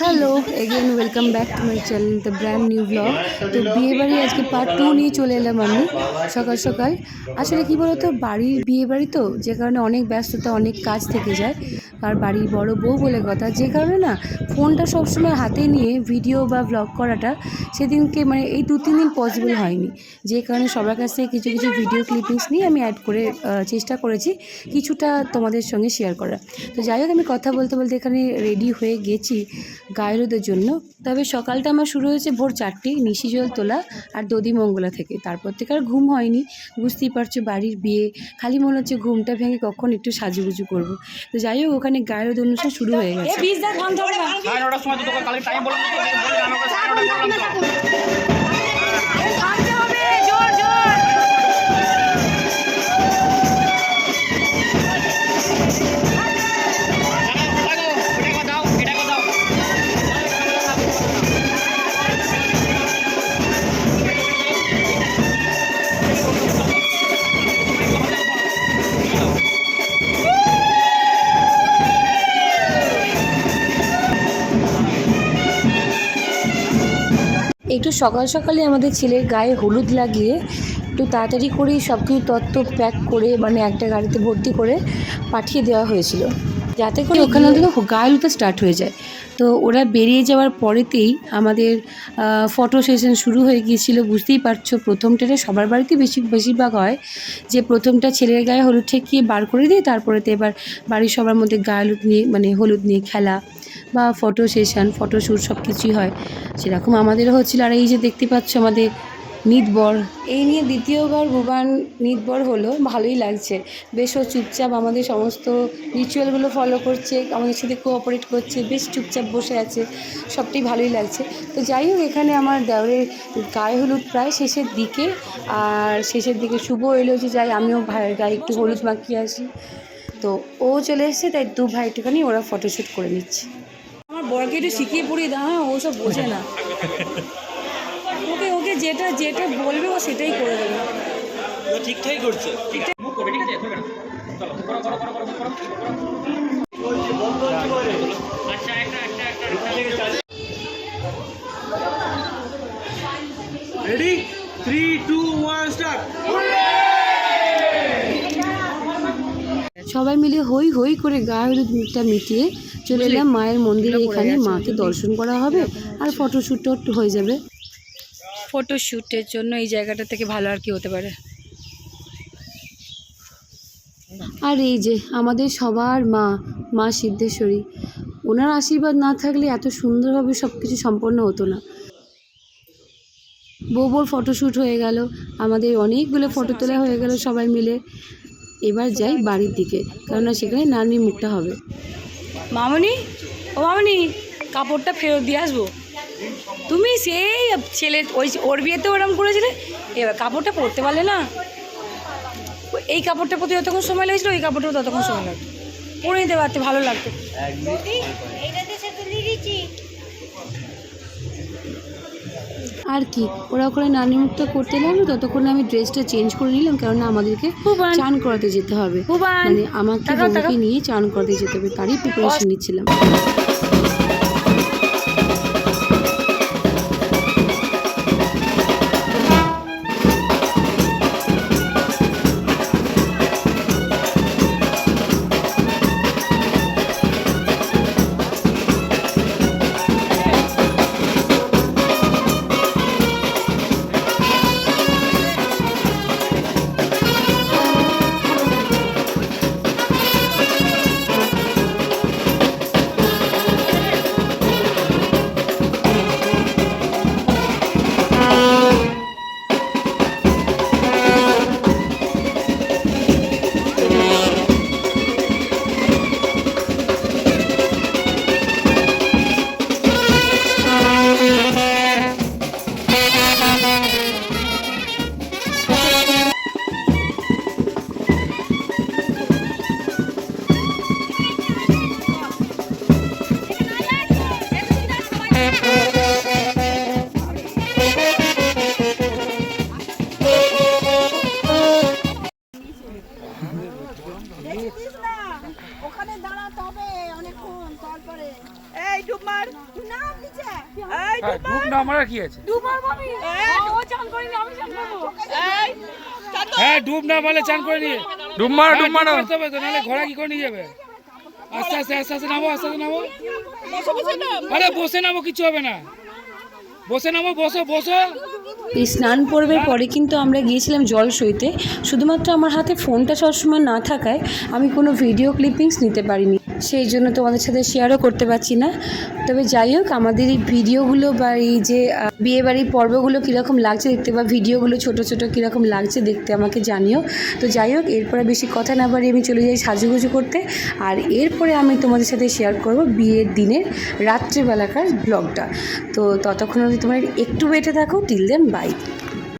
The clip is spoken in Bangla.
Hello again welcome back to my channel the brand new vlog তো বিয়েবাড়ি আজকে পার্ট টু নিয়ে চলে এলাম আমি, সকাল সকাল। আসলে কি বলতো, বাড়ির বিয়েবাড়ি তো, যে কারণে অনেক ব্যস্ততা, অনেক কাজ থেকে যায়। আর বাড়ির বড় বউ বলে কথা, যে কারণে না ফোনটা সবসময় হাতে নিয়ে ভিডিও বা ব্লগ করাটা সেদিনকে মানে এই দু, তিন দিন পসিবল হয়নি। যে কারণে সবার কাছ থেকে কিছু কিছু ভিডিও ক্লিপিংস নিয়ে আমি অ্যাড করে চেষ্টা করেছি, কিছুটা তোমাদের সঙ্গে শেয়ার করা তো যাই হোক, আমি কথা বলতে বলতে এখানে রেডি হয়ে গেছি। গায়েরোদের জন্য। তবে সকালটা আমার শুরু হয়েছে ভোর চারটে নিশি জল তোলা আর দদি মঙ্গলা থেকে। তারপর থেকে আর ঘুম হয়নি। বুঝতেই পারছ বাড়ির বিয়ে। খালি মনে হচ্ছে ঘুমটা ভেঙে কখন একটু সাজুগুজু করব। তো যাই হোক ওখানে গায়েরোদ অনুষ্ঠান শুরু হয়ে গেছে। একটু সকাল সকালে আমাদের ছেলের গায়ে হলুদ লাগিয়ে একটু তাড়াতাড়ি করেই সব কিছু তত্ত্ব প্যাক করে মানে একটা গাড়িতে ভর্তি করে পাঠিয়ে দেওয়া হয়েছিল। যাতে করে ওখানে থেকে গায়ে হলুদ স্টার্ট হয়ে যায়। তো ওরা বেরিয়ে যাওয়ার পরেতেই আমাদের ফটো সেশন শুরু হয়ে গিয়েছিল। বুঝতেই পারছ প্রথম ট্রেনে সবার বাড়িতে বেশি, বেশিরভাগ হয় যে প্রথমটা ছেলের গায়ে হলুদ ঠেকিয়ে বার করে দিয়ে, তারপরেতে এবার বাড়ির সবার মধ্যে গায়ে হলুদ নিয়ে মানে হলুদ নিয়ে খেলা। বা ফটো সেশন ফটোশ্যুট সব কিছুই হয়। সেরকম আমাদেরও হচ্ছিল। আর এই যে দেখতে পাচ্ছ আমাদের নিতবর এই নিয়ে দ্বিতীয়বার ভুবান নিতবর হলো। ভালোই লাগছে। বেশ ও চুপচাপ আমাদের সমস্ত রিচুয়ালগুলো ফলো করছে, আমাদের সাথে কোঅপারেট করছে, বেশ চুপচাপ বসে আছে। সবটাই ভালোই লাগছে। তো যাই হোক, এখানে আমার দেওরের গায়ে হলুদ প্রায় শেষের দিকে। আর শেষের দিকে শুভ এলো যে যাই, আমিও গায়ে একটু হলুদ মাখিয়ে আসি। তো ও চলে এসেছে তাই দু ভাই একটুখানি ওরা ফটোশ্যুট করে নিচ্ছে আমার বরকে একটু শিখিয়ে পড়িয়ে দাও হ্যাঁ ও সব বোঝে না ওকে ওকে যেটা যেটা বলবে ও সেটাই করে দেবে ও ঠিকঠাকই করছে করবে, ঠিক আছে? আচ্ছা, একটা, একটা, একটা, একটা। Ready three two one start সবাই মিলে হই হই করে হলুদ মুখটা মিটিয়ে চলে এলাম মায়ের মন্দিরে। এখানে মাকে দর্শন করা হবে আর ফটোশ্যুটও হয়ে যাবে। ফটোশ্যুটের জন্য এই জায়গাটা থেকে ভালো আর কি হতে পারে। আর এই যে আমাদের সবার মা মা সিদ্ধেশ্বরী ওনার আশীর্বাদ না থাকলে এত সুন্দরভাবে সব কিছু সম্পন্ন হতো না। বউবোর ফটোশ্যুট হয়ে গেল আমাদের অনেকগুলো ফটো তোলা হয়ে গেল সবাই মিলে। এবার যাই বাড়ির দিকে কেননা সেখানে নানির মুখটা হবে। মামনি ও মামনি কাপড়টা ফেরত দিয়ে আসব। তুমি সেই ছেলে ওই ওর বিয়েতে ওরম করেছিলে? এবার কাপড়টা পরতে পারলে না? এই কাপড়টা পরতে যতক্ষণ সময় লেগেছিলো ওই কাপড়টাও ততক্ষণ সময় লাগতো। পরে নিতে পারতে ভালো লাগতো। আর কি? ওরা ওখানে নানি মুখটা করতে লাগল ততক্ষণে আমি ড্রেসটা চেঞ্জ করে নিলাম কেননা আমাদেরকে চান করাতে যেতে হবে। মানে আমাকে বউকে নিয়ে চান করাতে যেতে হবে তারই প্রিপারেশন নিচ্ছিলাম। ওখানে অনেকক্ষণ তারপরে এই ডুবমার। না নিচে। এই হ্যাঁ, ডুব না কি আছে? ডুবমার ভাবি ও চান করে আমি চান করব। এই হ্যাঁ ডুব না বলে চান করে নিয়ে হ্যাঁ, ডুব মারা ডুব মারা তো ঘোড়া কি করে নিয়ে যাবে? আস্তে আস্তে আস্তে আস্তে নামো আস্তে আস্তে নামো। আরে বসে নামো কিছু হবে না। বসে নামো বসো বসো। এই স্নান পর্বের পরে কিন্তু আমরা গিয়েছিলাম জল সইতে। শুধুমাত্র আমার হাতে ফোনটা সবসময় না থাকায় আমি কোনো ভিডিও ক্লিপিংস নিতে পারিনি। সেই জন্য তোমাদের সাথে শেয়ারও করতে পারছি না। তবে যাই হোক, আমাদের এই ভিডিওগুলো বা এই যে বিয়েবাড়ির পর্বগুলো কীরকম লাগছে দেখতে বা ভিডিওগুলো ছোট ছোট কীরকম লাগছে দেখতে আমাকে জানিও। তো যাই হোক, এরপরে বেশি কথা না বাড়িয়ে আমি চলে যাই সাজুগুজু করতে। আর এরপরে আমি তোমাদের সাথে শেয়ার করব বিয়ের দিনের রাত্রিবেলাকার ব্লগটা তো ততক্ষণ তোমরা একটু বেটে থাকো টিল দেন বাই